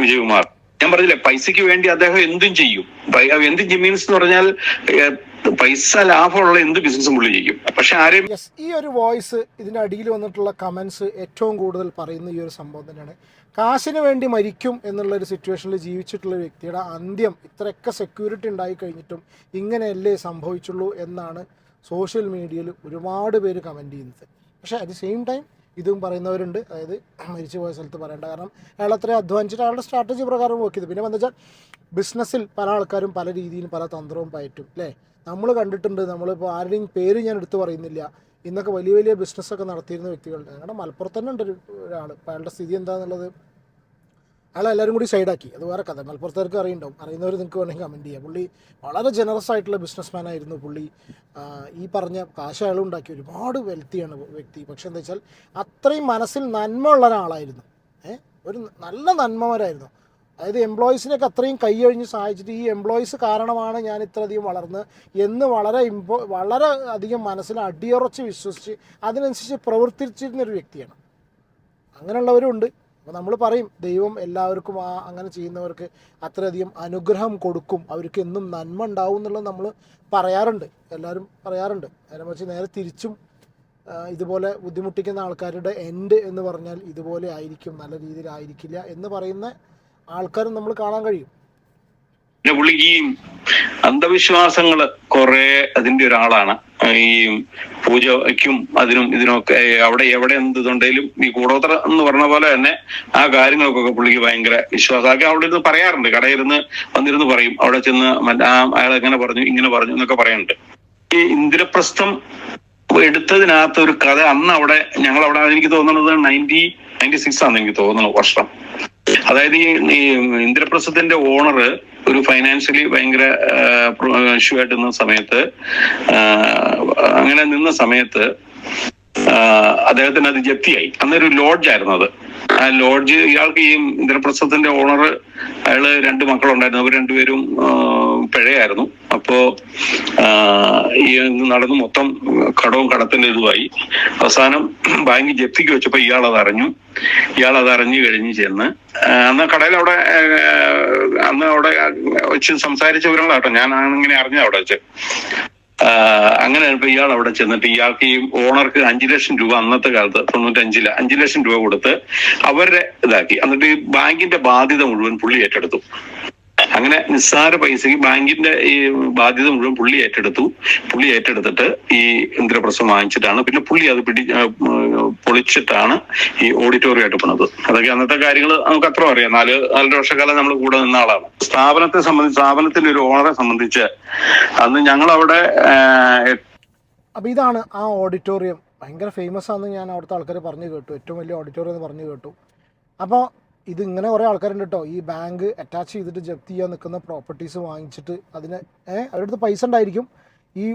വിജയകുമാർ. ഞാൻ പറഞ്ഞില്ലേ പൈസയ്ക്ക് വേണ്ടി അദ്ദേഹം എന്തും ചെയ്യും. എന്ത് എന്തും മീൻസ് എന്ന് പറഞ്ഞാൽ പൈസ ലാഭമുള്ള എന്ത് ബിസിനസ്സും പുള്ളി ചെയ്യും? പക്ഷെ ആരെയും ഈ ഒരു വോയിസ് ഇതിന്റെ അടിയിൽ വന്നിട്ടുള്ള കമന്റ്സ് ഏറ്റവും കൂടുതൽ പറയുന്ന ഈ ഒരു സംഭവം തന്നെയാണ്. കാശിന് വേണ്ടി മരിക്കും എന്നുള്ള ഒരു സിറ്റുവേഷനിൽ ജീവിച്ചിട്ടുള്ള വ്യക്തിയുടെ അന്ത്യം ഇത്രയൊക്കെ സെക്യൂരിറ്റി ഉണ്ടായി കഴിഞ്ഞിട്ടും ഇങ്ങനെയല്ലേ സംഭവിച്ചുള്ളൂ എന്നാണ് സോഷ്യൽ മീഡിയയിൽ ഒരുപാട് പേര് കമന്റ് ചെയ്യുന്നത്. പക്ഷേ അറ്റ് ദി സെയിം ടൈം ഇതും പറയുന്നവരുണ്ട്. അതായത് മരിച്ചു പോയ സ്ഥലത്ത് പറയേണ്ട. കാരണം അയാൾ അത്രയും അധ്വാനിച്ചിട്ട് അയാളുടെ സ്ട്രാറ്റജി പ്രകാരം വർക്ക് ചെയ്തു. പിന്നെ എന്താ വെച്ചാൽ ബിസിനസ്സിൽ പല ആൾക്കാരും പല രീതിയിലും പല തന്ത്രവും പയറ്റും അല്ലേ? നമ്മൾ കണ്ടിട്ടുണ്ട്. നമ്മളിപ്പോൾ ആരുടെയും പേര് ഞാൻ എടുത്തു പറയുന്നില്ല. ഇന്നൊക്കെ വലിയ വലിയ ബിസിനസ്സൊക്കെ നടത്തിയിരുന്ന വ്യക്തികളുണ്ട് ഞങ്ങളുടെ മലപ്പുറത്ത് തന്നെ ഉണ്ട് ഒരു ഒരാൾ അപ്പോൾ അയാളുടെ സ്ഥിതി എന്താണെന്നുള്ളത് അയാളെ എല്ലാവരും കൂടി സൈഡാക്കി അത് വേറെ കഥ. മലപ്പുറത്തുകാർക്ക് അറിയുണ്ടാവും. അറിയുന്നവർ നിങ്ങൾക്ക് വേണമെങ്കിൽ കമന്റ് ചെയ്യാം. പുള്ളി വളരെ ജനറസ് ആയിട്ടുള്ള ബിസിനസ്മാൻ ആയിരുന്നു പുള്ളി. ഈ പറഞ്ഞ കാശ് അയാൾ ഉണ്ടാക്കി. ഒരുപാട് വെൽത്തിയാണ് വ്യക്തി. പക്ഷെ എന്താ വെച്ചാൽ അത്രയും മനസ്സിൽ നന്മ ഉള്ള ഒരാളായിരുന്നു. ഏഹ് ഒരു നല്ല നന്മമാരായിരുന്നു. അതായത് എംപ്ലോയീസിനെയൊക്കെ അത്രയും കൈയൊഴിഞ്ഞ് സഹായിച്ചിട്ട് ഈ എംപ്ലോയീസ് കാരണമാണ് ഞാൻ ഇത്രയധികം വളർന്ന് എന്ന് വളരെ ഇമ്പോ വളരെ അധികം മനസ്സിൽ അടിയുറച്ച് വിശ്വസിച്ച് അതിനനുസരിച്ച് പ്രവർത്തിച്ചിരുന്നൊരു വ്യക്തിയാണ്. അങ്ങനെയുള്ളവരും ഉണ്ട്. അപ്പോൾ നമ്മൾ പറയും ദൈവം എല്ലാവർക്കും ആ അങ്ങനെ ചെയ്യുന്നവർക്ക് അത്രയധികം അനുഗ്രഹം കൊടുക്കും. അവർക്ക് എന്നും നന്മ ഉണ്ടാവും എന്നുള്ളത് നമ്മൾ പറയാറുണ്ട്. എല്ലാവരും പറയാറുണ്ട്. അതിനെ വെച്ച് നേരെ തിരിച്ചും ഇതുപോലെ ബുദ്ധിമുട്ടിക്കുന്ന ആൾക്കാരുടെ എൻഡ് എന്ന് പറഞ്ഞാൽ ഇതുപോലെ ആയിരിക്കും നല്ല രീതിയിൽ ആയിരിക്കില്ല എന്ന് പറയുന്ന ആൾക്കാരും നമ്മൾ കാണാൻ കഴിയും. പുള്ളിക്ക് ഈ അന്ധവിശ്വാസങ്ങൾ കുറെ അതിന്റെ ഒരാളാണ്. ഈ പൂജയ്ക്കും അതിനും ഇതിനൊക്കെ അവിടെ എവിടെ എന്തുണ്ടെങ്കിലും ഈ കൂടോത്ര എന്ന് പറഞ്ഞ പോലെ തന്നെ ആ കാര്യങ്ങൾക്കൊക്കെ പുള്ളിക്ക് ഭയങ്കര അതൊക്കെ അവിടെ ഇരുന്ന് പറയാറുണ്ട്. കടയിരുന്ന് വന്നിരുന്ന് പറയും. അവിടെ ചെന്ന് ആ അയാൾ എങ്ങനെ പറഞ്ഞു ഇങ്ങനെ പറഞ്ഞു എന്നൊക്കെ പറയുന്നുണ്ട് ഈ ഇന്ദ്രപ്രസ്ഥം എടുത്തതിനകത്ത് ഒരു കഥ അന്ന് അവിടെ ഞങ്ങൾ അവിടെ എനിക്ക് തോന്നുന്നത് നയന്റി നയന്റി സിക്സ് ആണെന്ന് എനിക്ക് തോന്നുന്നു വർഷം. അതായത് ഈ ഇന്ദ്രപ്രസ്ഥത്തിന്റെ ഓണർ ഒരു ഫൈനാൻഷ്യലി ഭയങ്കര ഇഷ്യൂ ആയിട്ട് നിന്ന സമയത്ത് അങ്ങനെ നിന്ന സമയത്ത് അദ്ദേഹത്തിന് അത് ജപ്തിയായി. അന്നൊരു ലോഡ്ജ് ആയിരുന്നു അത്. ആ ലോഡ്ജ് ഇയാൾക്ക് ഈ ഇന്ദ്രപ്രസ്ഥത്തിന്റെ ഓണർ അയാൾ രണ്ട് മക്കളുണ്ടായിരുന്നു. അവർ രണ്ടുപേരും പിഴയായിരുന്നു. അപ്പോ ഈ നടന്ന് മൊത്തം കടവും കടത്തിന്റെ ഇതുമായി. അവസാനം ബാങ്ക് ജപ്തിക്ക് വെച്ചപ്പോ ഇയാൾ അത് അറിഞ്ഞു. ഇയാൾ അത് അറിഞ്ഞു കഴിഞ്ഞ് ചെന്ന് അന്ന് കടയിൽ അവിടെ അന്ന് അവിടെ വെച്ച് സംസാരിച്ച വിവരങ്ങളാട്ടോ. ഞാൻ അങ്ങനെ അറിഞ്ഞ അവിടെ വെച്ച്. അങ്ങനെ ഇപ്പൊ ഇയാൾ അവിടെ ചെന്നിട്ട് ഇയാൾക്ക് ഈ ഓണർക്ക് അഞ്ചു ലക്ഷം രൂപ അന്നത്തെ കാലത്ത് തൊണ്ണൂറ്റഞ്ചിൽ അഞ്ചു ലക്ഷം രൂപ കൊടുത്ത് അവരുടെ ഇതാക്കി. എന്നിട്ട് ഈ ബാങ്കിന്റെ ബാധ്യത മുഴുവൻ പുള്ളി ഏറ്റെടുത്തു. അങ്ങനെ നിസ്സാര പൈസക്ക് ബാങ്കിന്റെ ഈ ബാധ്യത മുഴുവൻ പുള്ളി ഏറ്റെടുത്തു. പുള്ളി ഏറ്റെടുത്തിട്ട് ഈ ഇന്ദ്രപ്രസ്ഥം വാങ്ങിച്ചിട്ടാണ്. പിന്നെ പുള്ളി അത് പിടി പൊളിച്ചിട്ടാണ് ഈ ഓഡിറ്റോറിയമായിട്ട് പണിത്. അതൊക്കെ അന്നത്തെ കാര്യങ്ങൾ നമുക്ക് അത്ര അറിയാം. നാല് നാലര വർഷക്കാലം നമ്മൾ കൂടെ നിന്ന ആളാണ്. സ്ഥാപനത്തെ സംബന്ധിച്ച് സ്ഥാപനത്തിന്റെ ഒരു ഓണറെ സംബന്ധിച്ച് അന്ന് ഞങ്ങൾ അവിടെ അപ്പൊ ഇതാണ് ആ ഓഡിറ്റോറിയം ഭയങ്കര ഫേമസ് ആണെന്ന് ഞാൻ അവിടുത്തെ ആൾക്കാർ പറഞ്ഞു കേട്ടു. ഏറ്റവും വലിയ ഓഡിറ്റോറിയം എന്ന് പറഞ്ഞു കേട്ടു. അപ്പോൾ ഇത് ഇങ്ങനെ കുറേ ആൾക്കാരുണ്ട് കേട്ടോ ഈ ബാങ്ക് അറ്റാച്ച് ചെയ്തിട്ട് ജപ്തി ചെയ്യാൻ നിൽക്കുന്ന പ്രോപ്പർട്ടീസ് വാങ്ങിച്ചിട്ട് അതിന് ഏഹ് അവരുടെ അടുത്ത് പൈസ ഉണ്ടായിരിക്കും. ഈ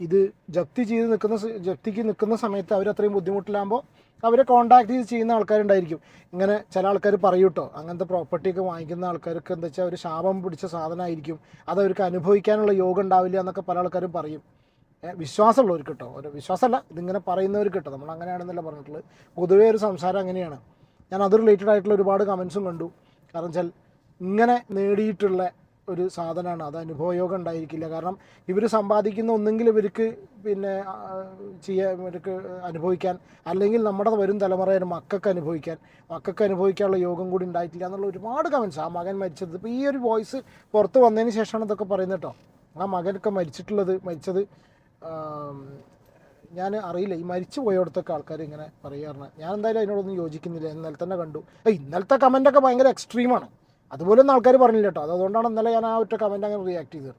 ഇത് ജപ്തി ചെയ്ത് നിൽക്കുന്ന ജപ്തിക്ക് നിൽക്കുന്ന സമയത്ത് അവർ അത്രയും ബുദ്ധിമുട്ടിലാകുമ്പോൾ അവരെ കോണ്ടാക്ട് ചെയ്ത് ചെയ്യുന്ന ആൾക്കാരുണ്ടായിരിക്കും. ഇങ്ങനെ ചില ആൾക്കാർ പറയും കേട്ടോ അങ്ങനത്തെ പ്രോപ്പർട്ടി ഒക്കെ വാങ്ങിക്കുന്ന ആൾക്കാർക്ക് എന്താ വെച്ചാൽ ഒരു ശാപം പിടിച്ച സാധനമായിരിക്കും അത് അവർക്ക് അനുഭവിക്കാനുള്ള യോഗം ഉണ്ടാവില്ല എന്നൊക്കെ പല ആൾക്കാരും പറയും. വിശ്വാസമുള്ളവർക്ക് കേട്ടോ ഒരു വിശ്വാസമല്ല ഇതിങ്ങനെ പറയുന്നവർക്ക് കേട്ടോ നമ്മൾ അങ്ങനെയാണെന്നല്ല പറഞ്ഞിട്ടുള്ളത്. പൊതുവേ ഒരു സംസാരം അങ്ങനെയാണ്. ഞാൻ അത് റിലേറ്റഡ് ആയിട്ടുള്ള ഒരുപാട് കമൻസും കണ്ടു. കാരണം വെച്ചാൽ ഇങ്ങനെ നേടിയിട്ടുള്ള ഒരു സാധനമാണ്. അത് അനുഭവയോഗം ഉണ്ടായിരിക്കില്ല. കാരണം ഇവർ സമ്പാദിക്കുന്ന ഒന്നെങ്കിൽ ഇവർക്ക് പിന്നെ ചെയ്യാൻ ഇവർക്ക് അനുഭവിക്കാൻ അല്ലെങ്കിൽ നമ്മുടെ വരും തലമുറയുടെ മക്കൾക്ക് അനുഭവിക്കാൻ മക്കൾക്ക് അനുഭവിക്കാനുള്ള യോഗം കൂടി ഉണ്ടായിട്ടില്ല എന്നുള്ള ഒരുപാട് കമൻസ് ആ മകൻ മരിച്ചത്. ഇപ്പോൾ ഈ ഒരു വോയിസ് പുറത്ത് വന്നതിന് ശേഷമാണ് ഇതൊക്കെ പറയുന്നത് കേട്ടോ. ആ മകനൊക്കെ മരിച്ചിട്ടുള്ളത് മരിച്ചത് ഞാൻ അറിയില്ല. ഈ മരിച്ചു പോയടത്തൊക്കെ ആൾക്കാർ ഇങ്ങനെ പറയാറുണ്ട്. ഞാൻ എന്തായാലും അതിനോടൊന്നും യോജിക്കുന്നില്ല. ഇന്നലെ തന്നെ കണ്ടു. ഇന്നലത്തെ കമന്റൊക്കെ ഭയങ്കര എക്സ്ട്രീമാണ് അതുപോലെ ഒന്നും ആൾക്കാർ പറഞ്ഞില്ല കേട്ടോ. അതുകൊണ്ടാണ് ഇന്നലെ ഞാൻ ആ ഒറ്റ കമന്റ് അങ്ങനെ റിയാക്ട് ചെയ്തത്.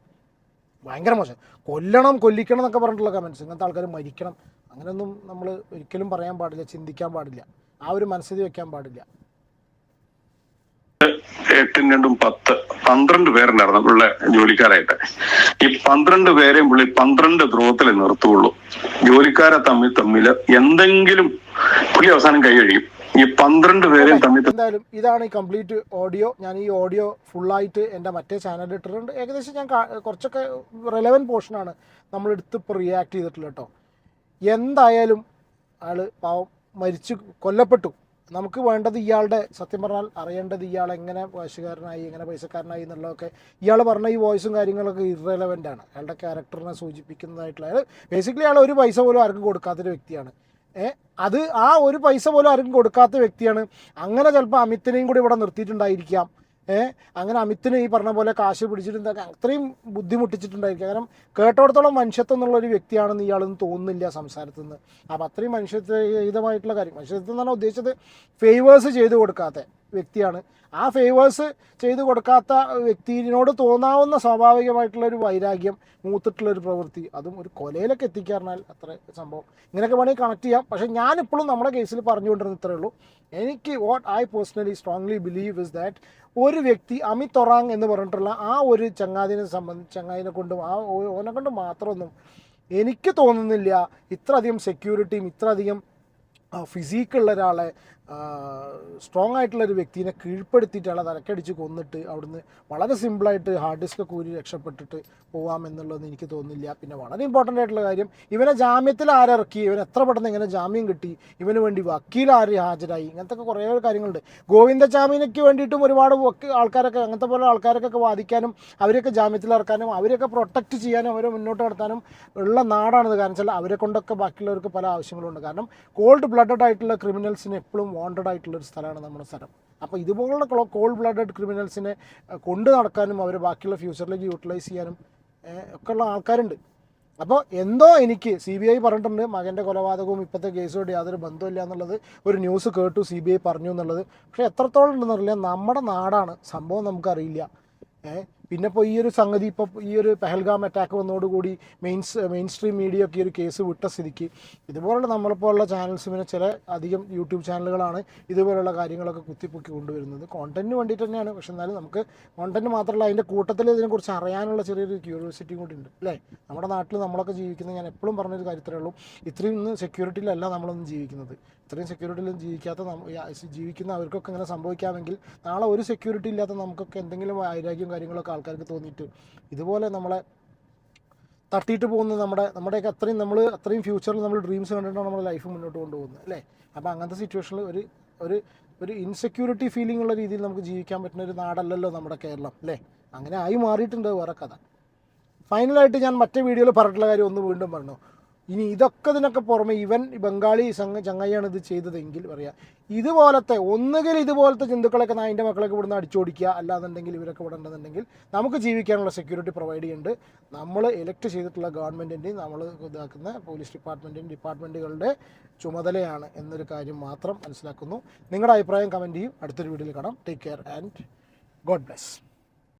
ഭയങ്കര മോശം. കൊല്ലണം കൊല്ലിക്കണം എന്നൊക്കെ പറഞ്ഞിട്ടുള്ള കമന്റ്സ് ഇങ്ങനത്തെ ആൾക്കാർ മരിക്കണം. അങ്ങനെയൊന്നും നമ്മൾ ഒരിക്കലും പറയാൻ പാടില്ല ചിന്തിക്കാൻ പാടില്ല. ആ ഒരു മനസ്സിൽ വെക്കാൻ പാടില്ല. എട്ടും രണ്ടും പത്ത്. പന്ത്രണ്ട് പേരുണ്ടായിരുന്നു പുള്ള ജോലിക്കാരായിട്ട്. ഈ പന്ത്രണ്ട് പേരെയും പുള്ളി പന്ത്രണ്ട് ധ്രുവത്തിൽ നിർത്തുള്ളൂ. ജോലിക്കാരെ തമ്മിൽ തമ്മിൽ എന്തെങ്കിലും പുള്ളി അവസാനം കൈ കഴിയും ഈ പന്ത്രണ്ട് പേരെയും തമ്മിൽ എന്തായാലും ഇതാണ് ഈ കംപ്ലീറ്റ് ഓഡിയോ. ഞാൻ ഈ ഓഡിയോ ഫുൾ ആയിട്ട് എന്റെ മറ്റേ ചാനലിൽ ഇട്ടിട്ടുണ്ട്. ഏകദേശം ഞാൻ കുറച്ചൊക്കെ കാ- പോർഷൻ ആണ് നമ്മൾ എടുത്ത് ഇപ്പോൾ റിയാക്ട് ചെയ്തിട്ടുള്ളത് കേട്ടോ. എന്തായാലും ആൾ പാവം മരിച്ചു കൊല്ലപ്പെട്ടു. നമുക്ക് വേണ്ടത് ഇയാളുടെ സത്യം പറഞ്ഞാൽ അറിയേണ്ടത് ഇയാൾ എങ്ങനെ വശകാരനായി എങ്ങനെ പൈസക്കാരനായി എന്നുള്ളതൊക്കെ ഇയാൾ പറഞ്ഞ ഈ വോയിസും കാര്യങ്ങളൊക്കെ ഇറലവന്റ് ആണ്. അയാളുടെ ക്യാരക്ടറിനെ സൂചിപ്പിക്കുന്നതായിട്ടുള്ള അയാൾ ബേസിക്കലി അയാൾ ഒരു പൈസ പോലും ആർക്കും കൊടുക്കാത്തൊരു വ്യക്തിയാണ്. അത് ആ ഒരു പൈസ പോലും ആർക്കും കൊടുക്കാത്ത വ്യക്തിയാണ്. അങ്ങനെ ചിലപ്പോൾ അമിത്തിനെയും കൂടി ഇവിടെ നിർത്തിയിട്ടുണ്ടായിരിക്കാം. അങ്ങനെ അമിത്തിന് ഈ പറഞ്ഞ പോലെ കാശ് പിടിച്ചിട്ടുണ്ടാക്കി അത്രയും ബുദ്ധിമുട്ടിച്ചിട്ടുണ്ടായിരിക്കും. കാരണം കേട്ടോടത്തോളം മനുഷ്യത്വം എന്നുള്ള ഒരു വ്യക്തിയാണെന്ന് ഇയാളൊന്നും തോന്നുന്നില്ല സംസാരത്തിൽ നിന്ന്. അപ്പം അത്രയും മനുഷ്യത്വ മനുഷ്യത്വഹിതമായിട്ടുള്ള കാര്യം. മനുഷ്യത്വം എന്ന് പറഞ്ഞാൽ ഉദ്ദേശിച്ചത് ഫേവേഴ്സ് ചെയ്തു കൊടുക്കാത്ത വ്യക്തിയാണ്. ആ ഫേവേഴ്സ് ചെയ്തു കൊടുക്കാത്ത വ്യക്തിയോട് തോന്നാവുന്ന സ്വാഭാവികമായിട്ടുള്ള ഒരു വൈരാഗ്യം മൂത്തിട്ടുള്ള ഒരു പ്രവൃത്തി അതും ഒരു കൊലയിലൊക്കെ എത്തിക്കാറിനാൽ അത്ര സംഭവം. ഇങ്ങനെയൊക്കെ വേണമെങ്കിൽ കണക്ട് ചെയ്യാം. പക്ഷേ ഞാനിപ്പോഴും നമ്മുടെ കേസിൽ പറഞ്ഞുകൊണ്ടിരുന്ന ഇത്രേ ഉള്ളൂ. എനിക്ക് what I personally strongly believe is that ഒരു വ്യക്തി അമിത് ഒറാങ് എന്ന് പറഞ്ഞിട്ടുള്ള ആ ഒരു ചങ്ങാതിനെ സംബന്ധിച്ച് ചങ്ങാതിനെ കൊണ്ടും ആ ഓനെ കൊണ്ട് മാത്രമൊന്നും എനിക്ക് തോന്നുന്നില്ല ഇത്രയധികം സെക്യൂരിറ്റിയും ഇത്രയധികം ഫിസിക്കുള്ള ഒരാളെ സ്ട്രോങ് ആയിട്ടുള്ള ഒരു വ്യക്തിനെ കീഴ്പ്പെടുത്തിയിട്ട് അയാളെ തലക്കടിച്ച് കൊന്നിട്ട് അവിടുന്ന് വളരെ സിമ്പിളായിട്ട് ഹാർഡ് ഡിസ്ക് കൂരി രക്ഷപ്പെട്ടിട്ട് പോവാം എന്നുള്ളതെന്ന് എനിക്ക് തോന്നുന്നില്ല. പിന്നെ വളരെ ഇമ്പോർട്ടന്റ് ആയിട്ടുള്ള കാര്യം ഇവനെ ജാമ്യത്തിൽ ആരിറക്കി ഇവൻ എത്ര പെട്ടെന്ന് ഇങ്ങനെ ജാമ്യം കിട്ടി ഇവന് വേണ്ടി വക്കീൽ ആര് ഹാജരായി ഇങ്ങനത്തെ കുറേ കാര്യങ്ങളുണ്ട്. ഗോവിന്ദചാമിനയ്ക്ക് വേണ്ടിയിട്ടും ഒരുപാട് ആൾക്കാരൊക്കെ അങ്ങനത്തെ പോലെ ആൾക്കാരൊക്കെ വാദിക്കാനും അവരെയൊക്കെ ജാമ്യത്തിൽ ഇറക്കാനും അവരെയൊക്കെ പ്രൊട്ടക്റ്റ് ചെയ്യാനും അവരെ മുന്നോട്ട് നടത്താനും ഉള്ള നാടാണിത്. കാരണം വെച്ചാൽ അവരെ കൊണ്ടൊക്കെ ബാക്കിയുള്ളവർക്ക് പല ആവശ്യങ്ങളുണ്ട്. കാരണം കോൾഡ് ബ്ലഡഡ് ആയിട്ടുള്ള ക്രിമിനൽസിന് എപ്പോഴും വാണ്ടഡ് ആയിട്ടുള്ള ഒരു സ്ഥലമാണ് നമ്മുടെ സ്ഥലം. അപ്പോൾ ഇതുപോലുള്ള കോൾഡ് ബ്ലഡഡ് ക്രിമിനൽസിനെ കൊണ്ട് നടക്കാനും അവർ ബാക്കിയുള്ള ഫ്യൂച്ചറിലേക്ക് യൂട്ടിലൈസ് ചെയ്യാനും ഒക്കെ ഉള്ള ആൾക്കാരുണ്ട്. അപ്പോൾ എന്തോ എനിക്ക് സി ബി ഐ പറഞ്ഞിട്ടുണ്ട്. മകന്റെ കൊലപാതകവും ഇപ്പോഴത്തെ കേസുമായിട്ട് യാതൊരു ബന്ധമില്ല എന്നുള്ളത് ഒരു ന്യൂസ് കേട്ടു സി ബി ഐ പറഞ്ഞു എന്നുള്ളത്. പക്ഷേ എത്രത്തോളം ഉണ്ടെന്നറിയില്ല. നമ്മുടെ നാടാണ്. സംഭവം നമുക്കറിയില്ല. പിന്നെ ഇപ്പോൾ ഈ ഒരു സംഗതി ഇപ്പോൾ ഈ ഒരു പെഹൽഗാം അറ്റാക്ക് വന്നതോടുകൂടി മെയിൻസ് മെയിൻ സ്ട്രീം മീഡിയ ഒക്കെ ഈ ഒരു കേസ് വിട്ട സ്ഥിതിക്ക്. ഇതുപോലുള്ള നമ്മളിപ്പോഴുള്ള ചാനൽസ് പിന്നെ ചില അധികം യൂട്യൂബ് ചാനലുകളാണ് ഇതുപോലുള്ള കാര്യങ്ങളൊക്കെ കുത്തിപ്പൊക്കി കൊണ്ടുവരുന്നത്. കോണ്ടന്റിന് വേണ്ടിയിട്ട് തന്നെയാണ്. പക്ഷെ എന്നാലും നമുക്ക് കോണ്ടന്റ് മാത്രമല്ല അതിന്റെ കൂട്ടത്തിൽ ഇതിനെക്കുറിച്ച് അറിയാനുള്ള ചെറിയൊരു ക്യൂരിയോസിറ്റി കൂടി ഉണ്ട് അല്ലേ? നമ്മുടെ നാട്ടിൽ നമ്മളൊക്കെ ജീവിക്കുന്നത് ഞാൻ എപ്പോഴും പറഞ്ഞൊരു കാര്യത്തിലുള്ളൂ ഇത്രയും ഇന്ന് സെക്യൂരിറ്റിയിലല്ല നമ്മളൊന്നും ജീവിക്കുന്നത്. ഇത്രയും സെക്യൂരിറ്റിയിലും ജീവിക്കാത്ത ജീവിക്കുന്ന അവർക്കൊക്കെ ഇങ്ങനെ സംഭവിക്കാമെങ്കിൽ നാളെ ഒരു സെക്യൂരിറ്റി ഇല്ലാത്ത നമുക്കൊക്കെ എന്തെങ്കിലും വൈരാഗ്യവും കാര്യങ്ങളൊക്കെ ആൾക്കാർക്ക് തോന്നിയിട്ട് ഇതുപോലെ നമ്മളെ തട്ടിയിട്ട് പോകുന്ന നമ്മുടെ നമ്മുടെയൊക്കെ അത്രയും നമ്മൾ അത്രയും ഫ്യൂച്ചറിൽ നമ്മൾ ഡ്രീംസ് കണ്ടിട്ടാണ് നമ്മുടെ ലൈഫ് മുന്നോട്ട് കൊണ്ടുപോകുന്നത് അല്ലേ? അപ്പോൾ അങ്ങനത്തെ സിറ്റുവേഷനിൽ ഒരു ഒരു ഒരു ഇൻസെക്യൂരിറ്റി ഫീലിംഗ് ഉള്ള രീതിയിൽ നമുക്ക് ജീവിക്കാൻ പറ്റുന്ന ഒരു നാടല്ലല്ലോ നമ്മുടെ കേരളം അല്ലേ? അങ്ങനെ ആയി മാറിയിട്ടുണ്ട് വേറെ കഥ. ഫൈനലായിട്ട് ഞാൻ മറ്റേ വീഡിയോയിൽ പറഞ്ഞിട്ടുള്ള കാര്യം ഒന്ന് വീണ്ടും പറഞ്ഞു. ഇനി ഇതൊക്കെ ഇതിനൊക്കെ പുറമെ ഇവൻ ബംഗാളി സംഘ ചങ്ങയ്യാണ് ഇത് ചെയ്തതെങ്കിൽ പറയാം. ഇതുപോലത്തെ ഒന്നുകിൽ ഇതുപോലത്തെ ജന്തുക്കളൊക്കെ നായിന്റെ മക്കളൊക്കെ ഇവിടുന്ന് അടിച്ചോടിക്കുക അല്ലാന്നുണ്ടെങ്കിൽ ഇവരൊക്കെ ഇവിടെ ഉണ്ടെന്നുണ്ടെങ്കിൽ നമുക്ക് ജീവിക്കാനുള്ള സെക്യൂരിറ്റി പ്രൊവൈഡ് ചെയ്യുന്നുണ്ട്. നമ്മൾ ഇലക്ട് ചെയ്തിട്ടുള്ള ഗവൺമെന്റിന്റെയും നമ്മൾ ഇതാക്കുന്ന പോലീസ് ഡിപ്പാർട്ട്മെന്റിന്റെ ഡിപ്പാർട്ട്മെന്റുകളുടെ ചുമതലയാണ് എന്നൊരു കാര്യം മാത്രം മനസ്സിലാക്കുന്നു. നിങ്ങളുടെ അഭിപ്രായം കമന്റ് ചെയ്യും. അടുത്തൊരു വീഡിയോയിൽ കാണാം. Take care and God bless